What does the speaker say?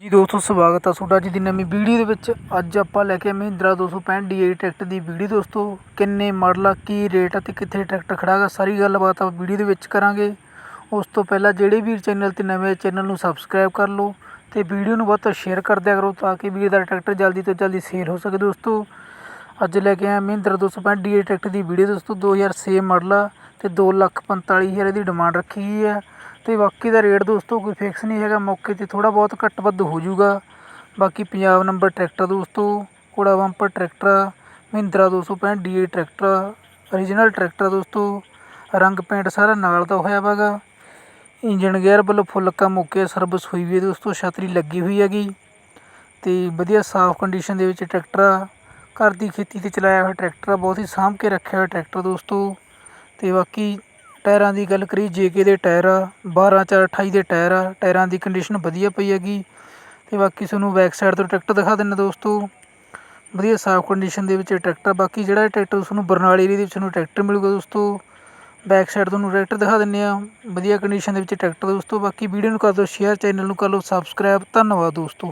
ਜੀ ਦੋਸਤੋ, ਸਵਾਗਤ ਆ ਤੁਹਾਡਾ ਅੱਜ ਦੀ ਨਵੀਂ ਵੀਡੀਓ ਦੇ ਵਿੱਚ। ਅੱਜ ਆਪਾਂ ਲੈ ਕੇ ਆਏ ਮਹਿੰਦਰਾ 265 DI ਟਰੈਕਟਰ ਦੀ ਵੀਡੀਓ। ਦੋਸਤੋ, ਕਿੰਨੇ ਮਾਡਲ ਆ, ਕੀ ਰੇਟ ਆ ਤੇ ਕਿੱਥੇ ਟਰੈਕਟਰ ਖੜਾ ਗਾ ਸਾਰੀ ਗੱਲਬਾਤ ਆਪਾਂ ਵੀਡੀਓ ਦੇ ਵਿੱਚ ਕਰਾਂਗੇ। ਉਸ ਤੋਂ ਪਹਿਲਾਂ ਜਿਹੜੇ ਵੀਰ ਚੈਨਲ ਤੇ ਨਵੇਂ ਚੈਨਲ ਨੂੰ ਸਬਸਕ੍ਰਾਈਬ ਕਰ ਲਓ ਤੇ ਵੀਡੀਓ ਨੂੰ ਵੱਧ ਤੋਂ ਸ਼ੇਅਰ ਕਰ ਦਿਆ ਕਰੋ ਤਾਂ ਕਿ ਵੀਰ ਦਾ ਟਰੈਕਟਰ ਜਲਦੀ ਤੋਂ ਜਲਦੀ ਸੇਲ ਹੋ ਸਕੇ। ਦੋਸਤੋ, ਅੱਜ ਲੈ ਕੇ ਆਇਆ ਮਹਿੰਦਰਾ 265 DI ਟਰੈਕਟਰ ਦੀ ਵੀਡੀਓ। ਦੋਸਤੋ 2006 ਮਾਡਲ ਆ ਤੇ 245000 ਇਹਦੀ ਡਿਮਾਂਡ ਰੱਖੀ ਗਈ ਹੈ ਅਤੇ ਬਾਕੀ ਦਾ ਰੇਟ ਦੋਸਤੋ ਕੋਈ ਫਿਕਸ ਨਹੀਂ ਹੈਗਾ ਮੌਕੇ ਤੇ ਥੋੜ੍ਹਾ ਬਹੁਤ ਘੱਟ ਵੱਧ ਹੋ ਜਾਊਗਾ। ਬਾਕੀ ਪੰਜਾਬ ਨੰਬਰ ਟਰੈਕਟਰ ਦੋਸਤੋ ਘੋੜਾ ਬੰਪਰ ਟਰੈਕਟਰ ਆ, Mahindra 265 DI tractor origignal tractor ਆ ਦੋਸਤੋ ਰੰਗ ਪੇਂਟ ਸਾਰਾ ਨਾਲ ਦਾ ਹੋਇਆ ਵਾਗਾ ਇੰਜਨ ਗੇਅਰ ਵੱਲੋਂ ਫੁੱਲ ਕੰਮ ਓਕੇ ਸਰਵਿਸ ਹੋਈ ਵੀ ਹੈ ਦੋਸਤੋ ਛਤਰੀ ਲੱਗੀ ਹੋਈ ਹੈਗੀ। ਤੇ ਵਧੀਆ ਸਾਫ਼ ਕੰਡੀਸ਼ਨ ਦੇ ਵਿੱਚ ਟਰੈਕਟਰ ਆ। ਘਰ ਦੀ ਖੇਤੀ ਤੇ ਚਲਾਇਆ ਹੋਇਆ ਟਰੈਕਟਰ ਆ ਬਹੁਤ ਹੀ ਸਾਂਭ ਕੇ ਰੱਖਿਆ ਹੋਇਆ ਟਰੈਕਟਰ ਦੋਸਤੋ। ਤੇ ਬਾਕੀ ਟਾਇਰਾਂ ਦੀ ਗੱਲ ਕਰੀ ਜੇਕੇ ਦੇ ਟਾਇਰ ਆ 12 4 28 ਦੇ ਟਾਇਰ ਆ, ਟਾਇਰਾਂ ਦੀ ਕੰਡੀਸ਼ਨ ਵਧੀਆ ਪਈ ਹੈਗੀ। ਅਤੇ ਬਾਕੀ ਤੁਹਾਨੂੰ ਬੈਕ ਸਾਈਡ ਤੋਂ ਟਰੈਕਟਰ ਦਿਖਾ ਦਿੰਦਾ ਦੋਸਤੋ। ਵਧੀਆ ਸਾਫ਼ ਕੰਡੀਸ਼ਨ ਦੇ ਵਿੱਚ ਟਰੈਕਟਰ ਬਾਕੀ ਜਿਹੜਾ ਟਰੈਕਟਰ ਤੁਹਾਨੂੰ ਬਰਨਾਲੇ ਏਰੀਏ ਦੇ ਵਿੱਚ ਤੁਹਾਨੂੰ ਟਰੈਕਟਰ ਮਿਲੂਗਾ ਦੋਸਤੋ। ਬੈਕ ਸਾਈਡ ਤੁਹਾਨੂੰ ਟਰੈਕਟਰ ਦਿਖਾ ਦਿੰਦੇ ਆ ਵਧੀਆ ਕੰਡੀਸ਼ਨ ਦੇ ਵਿੱਚ ਟਰੈਕਟਰ ਦੋਸਤੋ। ਬਾਕੀ ਵੀਡੀਓ ਨੂੰ ਕਰ ਦਿਓ ਸ਼ੇਅਰ ਚੈਨਲ ਨੂੰ ਕਰ ਲਓ ਸਬਸਕ੍ਰਾਈਬ ਧੰਨਵਾਦ ਦੋਸਤੋ।